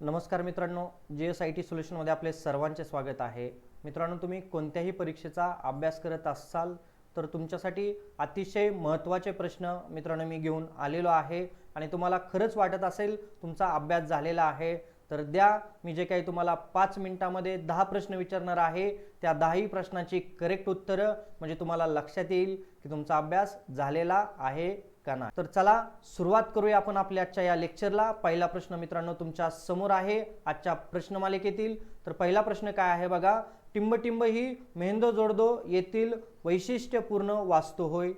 नमस्कार मित्रांनो G S I T सोल्युशनमध्ये आपले सर्वांचे स्वागत आहे. मित्रांनो तुम्ही कोणत्याही परीक्षेचा अभ्यास करत असाल तर तुमच्यासाठी अतिशय महत्त्वाचे प्रश्न मित्रांनो मी घेऊन आलेलो आहे आणि तुम्हाला खरंच वाटत असेल तुमचा अभ्यास झालेला आहे तर द्या मी जे काही तुम्हाला पाच मिनिटामध्ये दहा प्रश्न विचारणार आहे त्या दहाही प्रश्नाची करेक्ट उत्तरं म्हणजे तुम्हाला लक्षात येईल की तुमचा अभ्यास झालेला आहे. का नाही तर चला सुरुवात करूया आपण आपल्या आजच्या या लेक्चरला पहिला प्रश्न मित्रांनो तुमच्यासमोर आहे. आजच्या प्रश्नमालिकेतील. तर पहिला प्रश्न काय आहे बघा? टिंबटिंब ही मेहंदो जोडदो येथील वैशिष्ट्यपूर्ण वास्तू होय.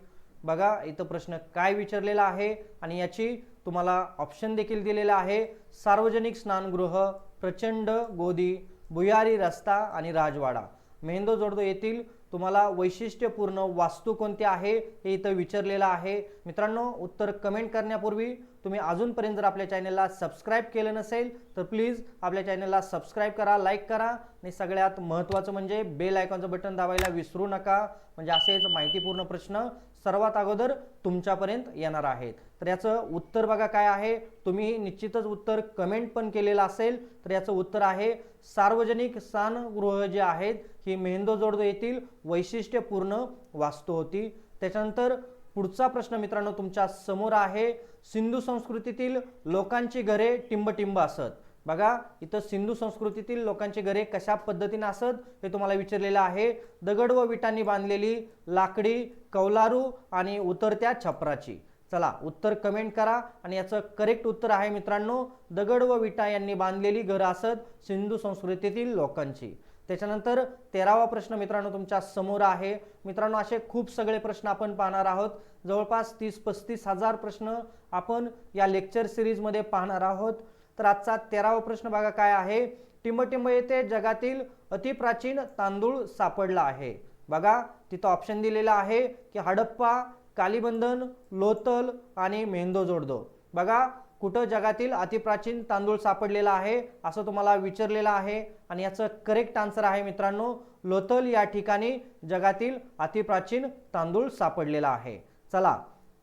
बघा इथं प्रश्न काय विचारलेला आहे आणि याची तुम्हाला ऑप्शन देखील दिलेला आहे. सार्वजनिक स्नानगृह प्रचंड गोदी भुयारी रस्ता आणि राजवाडा. मेहंदो जोडदो येथील तुम्हाला वैशिष्ट्यपूर्ण वास्तू कोणती आहे हे इथं विचारलेलं आहे. मित्रांनो उत्तर कमेंट करण्यापूर्वी तुम्ही अजूनपर्यंत जर आपल्या चॅनलला सबस्क्राईब केलं नसेल तर प्लीज आपल्या चॅनलला सबस्क्राईब करा लाईक करा. आणि सगळ्यात महत्त्वाचं म्हणजे बेल आयकॉनचं बटन दाबायला विसरू नका. म्हणजे असेच माहितीपूर्ण प्रश्न सर्वात अगोदर तुमच्यापर्यंत येणार आहेत. तर याचं उत्तर बघा काय आहे. तुम्ही निश्चितच उत्तर कमेंट पण केलेलं असेल तर याचं उत्तर आहे सार्वजनिक सानगृह जे आहेत ही मेहंदोजोडदो येथील वैशिष्ट्यपूर्ण वास्तू होती. त्याच्यानंतर पुढचा प्रश्न मित्रांनो तुमच्यासमोर आहे. सिंधू संस्कृतीतील लोकांची घरे टिंबटिंब असत. बघा इथं सिंधू संस्कृतीतील लोकांची घरे कशा पद्धतीने असत हे तुम्हाला विचारलेलं आहे. दगड व विटांनी बांधलेली लाकडी कौलारू आणि उतरत्या छपराची. चला उत्तर कमेंट करा आणि याचं करेक्ट उत्तर आहे मित्रांनो दगड व विटा यांनी बांधलेली घरं असत सिंधू संस्कृतीतील लोकांची. त्याच्यानंतर तेरावा प्रश्न मित्रांनो तुमच्यासमोर आहे. मित्रांनो असे खूप सगळे प्रश्न आपण पाहणार आहोत. जवळपास तीस पस्तीस हजार प्रश्न आपण या लेक्चर सिरीजमध्ये पाहणार आहोत. तर आजचा तेरावा प्रश्न बघा काय आहे. टिंबटिंब येथे जगातील अतिप्राचीन तांदूळ सापडला आहे. बघा तिथं ऑप्शन दिलेला आहे की हडप्पा कालीबंधन लोतल आणि मेहंदो जोडदो बघा कुठं जगातील अतिप्राचीन तांदूळ सापडलेला आहे असं तुम्हाला विचारलेलं आहे? आणि याचं करेक्ट आन्सर आहे मित्रांनो लोतल या ठिकाणी जगातील अतिप्राचीन तांदूळ सापडलेला आहे. चला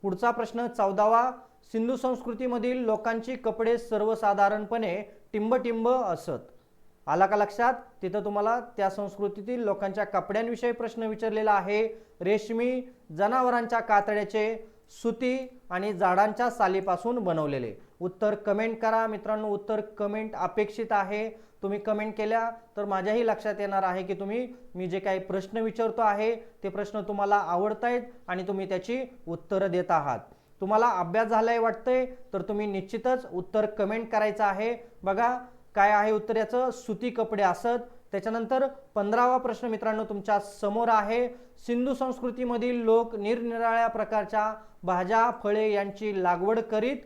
पुढचा प्रश्न चौदावा. सिंधू संस्कृतीमधील लोकांची कपडे सर्वसाधारणपणे टिंबटिंब असत. आला का लक्षात? तिथं तुम्हाला त्या संस्कृतीतील लोकांच्या कपड्यांविषयी प्रश्न विचारलेला आहे. रेशमी जनावरांच्या कातड्याचे सुती आणि झाडांच्या सालीपासून बनवलेले. उत्तर कमेंट करा. मित्रांनो उत्तर कमेंट अपेक्षित आहे. तुम्ही कमेंट केल्या तर माझ्याही लक्षात येणार आहे की तुम्ही मी जे काही प्रश्न विचारतो आहे ते प्रश्न तुम्हाला आवडतायत आणि तुम्ही त्याची उत्तरं देत आहात. तुम्हाला अभ्यास झालाय वाटतंय तर तुम्ही निश्चितच उत्तर कमेंट करायचं आहे. बघा काय आहे उत्तर याचं? सुती कपडे असत. त्याच्यानंतर पंधरावा प्रश्न मित्रांनो तुमच्यासमोर आहे. सिंधू संस्कृतीमधील लोक निरनिराळ्या प्रकारच्या भाज्या फळे यांची लागवड करीत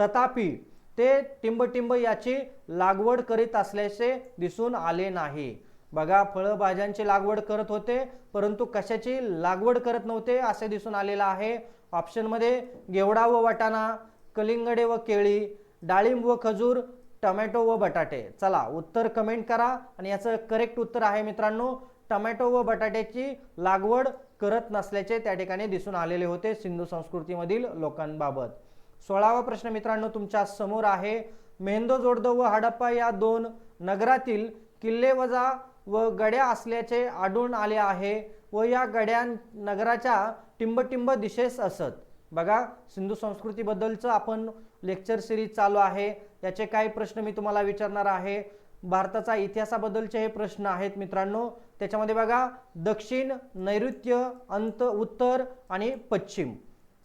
तथापि ते टिंबटिंब याची लागवड करीत असल्याचे दिसून आले नाही. बघा फळभाज्यांची लागवड करत होते परंतु कशाची लागवड करत नव्हते असे दिसून आलेलं आहे. ऑप्शनमध्ये गेवडा व वाटाणा कलिंगडे व केळी डाळिंब व खजूर टमॅटो व बटाटे. चला उत्तर कमेंट करा आणि याचं करेक्ट उत्तर आहे मित्रांनो. टमॅटो व बटाट्याची लागवड करत नसल्याचे त्या ठिकाणी दिसून आलेले होते सिंधू संस्कृतीमधील लोकांबाबत. सोळावा प्रश्न मित्रांनो तुमच्यासमोर आहे. मेहंदो जोडदो व हडप्पा या दोन नगरातील किल्ले वजा व गड्या असल्याचे आढळून आले आहे व या गड्या नगराच्या टिंबटिंब दिशेस असत. बघा सिंधू संस्कृतीबद्दलचं आपण लेक्चर सिरीज चालू आहे. याचे काही प्रश्न मी तुम्हाला विचारणार आहे. भारताचा इतिहासाबद्दलचे हे प्रश्न आहेत मित्रांनो. त्याच्यामध्ये बघा दक्षिण नैऋत्य अंत उत्तर आणि पश्चिम.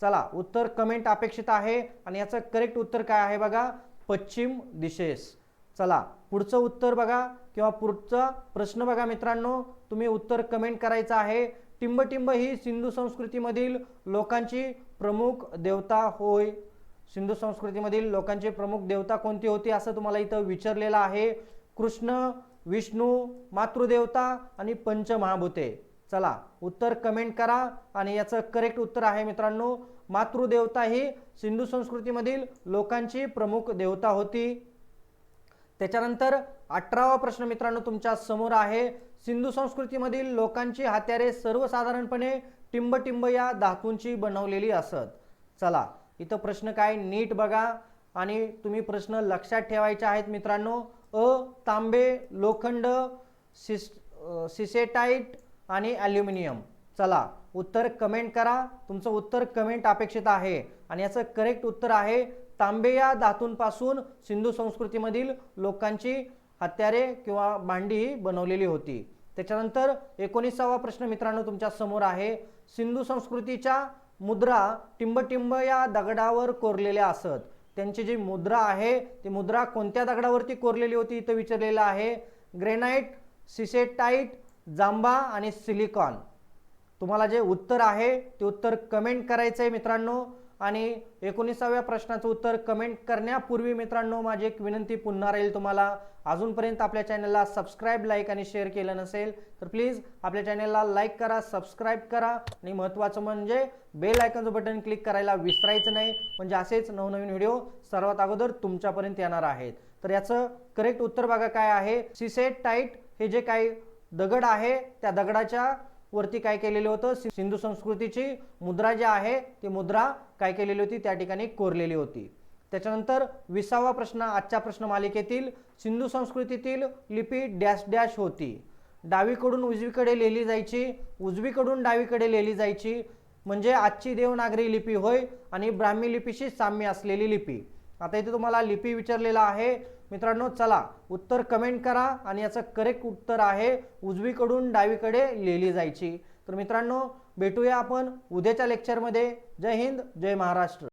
चला उत्तर कमेंट अपेक्षित आहे आणि याचं करेक्ट उत्तर काय आहे बघा? पश्चिम दिशेस. चला पुढचं उत्तर बघा किंवा पुढचा प्रश्न बघा मित्रांनो. तुम्ही उत्तर कमेंट करायचं आहे. टिंबटिंब ही सिंधू संस्कृतीमधील लोकांची प्रमुख देवता होय. सिंधू संस्कृतीमधील लोकांची प्रमुख देवता कोणती होती असं तुम्हाला इथं विचारलेलं आहे. कृष्ण विष्णू मातृदेवता आणि पंचमहाभूते. चला उत्तर कमेंट करा आणि याचं करेक्ट उत्तर आहे मित्रांनो. मातृदेवता ही सिंधू संस्कृतीमधील लोकांची प्रमुख देवता होती. त्याच्यानंतर अठरावा प्रश्न मित्रांनो तुमच्यासमोर आहे. सिंधू संस्कृतीमधील लोकांची हत्यारे सर्वसाधारणपणे टिंबटिंब या धातूंची बनवलेली असत. चला इथं प्रश्न काय नीट बघा आणि तुम्ही प्रश्न लक्षात ठेवायचे आहेत मित्रांनो. अ तांबे लोखंड सिस सिसेटाईट आणि ॲल्युमिनियम. चला उत्तर कमेंट करा. तुमचं उत्तर कमेंट अपेक्षित आहे. आणि याचं करेक्ट उत्तर आहे तांबे या धातूंपासून सिंधू संस्कृतीमधील लोकांची हत्यारे किंवा भांडी ही बनवलेली होती. त्याच्यानंतर एकोणीसावा प्रश्न मित्रांनो तुमच्यासमोर आहे. सिंधू संस्कृतीच्या मुद्रा टिंबटिंब या दगडावर कोरलेल्या असत. त्यांची जी मुद्रा आहे ती मुद्रा कोणत्या दगडावरती कोरलेली होती इथं विचारलेलं आहे. ग्रेनाइट सिसेटाईट जांबा आणि सिलिकॉन तुम्हाला जे उत्तर आहे ते उत्तर कमेंट करायचं आहे मित्रांनो. आणि एकोणीसाव्या प्रश्नाचं उत्तर कमेंट करण्यापूर्वी मित्रांनो माझी एक विनंती पुन्हा राहील तुम्हाला. अजूनपर्यंत आपल्या चॅनलला सबस्क्राईब लाईक आणि शेअर केलं नसेल तर प्लीज आपल्या चॅनलला लाईक करा सबस्क्राईब करा. आणि महत्त्वाचं म्हणजे बेल आयकनचं बटन क्लिक करायला विसरायचं नाही. म्हणजे असेच नवनवीन व्हिडिओ सर्वात अगोदर तुमच्यापर्यंत येणार आहेत. तर याचं करेक्ट उत्तर बघा काय आहे. सिसेट टाईट हे जे काही दगड आहे त्या दगडाच्या वरती काय केलेलं होतं? सिंधू संस्कृतीची मुद्रा जी आहे ती मुद्रा काय केलेली होती? त्या ठिकाणी कोरलेली होती. त्याच्यानंतर विसावा प्रश्न आजच्या प्रश्न मालिकेतील सिंधू संस्कृतीतील लिपी डॅश डॅश होती. डावीकडून उजवीकडे लिहिली जायची उजवीकडून डावीकडे लिहिली जायची. म्हणजे आजची देवनागरी लिपी होय आणि ब्राह्मी लिपीशी साम्य असलेली लिपी. आता इथे तुम्हाला लिपी विचारलेला आहे. मित्रांनो चला उत्तर कमेंट करा आणि याचं करेक्ट उत्तर आहे उजवीकडून डावीकडे लिहिली जायची. तर मित्रांनो भेटूया आपण उद्याच्या लेक्चरमध्ये जय हिंद जय महाराष्ट्र.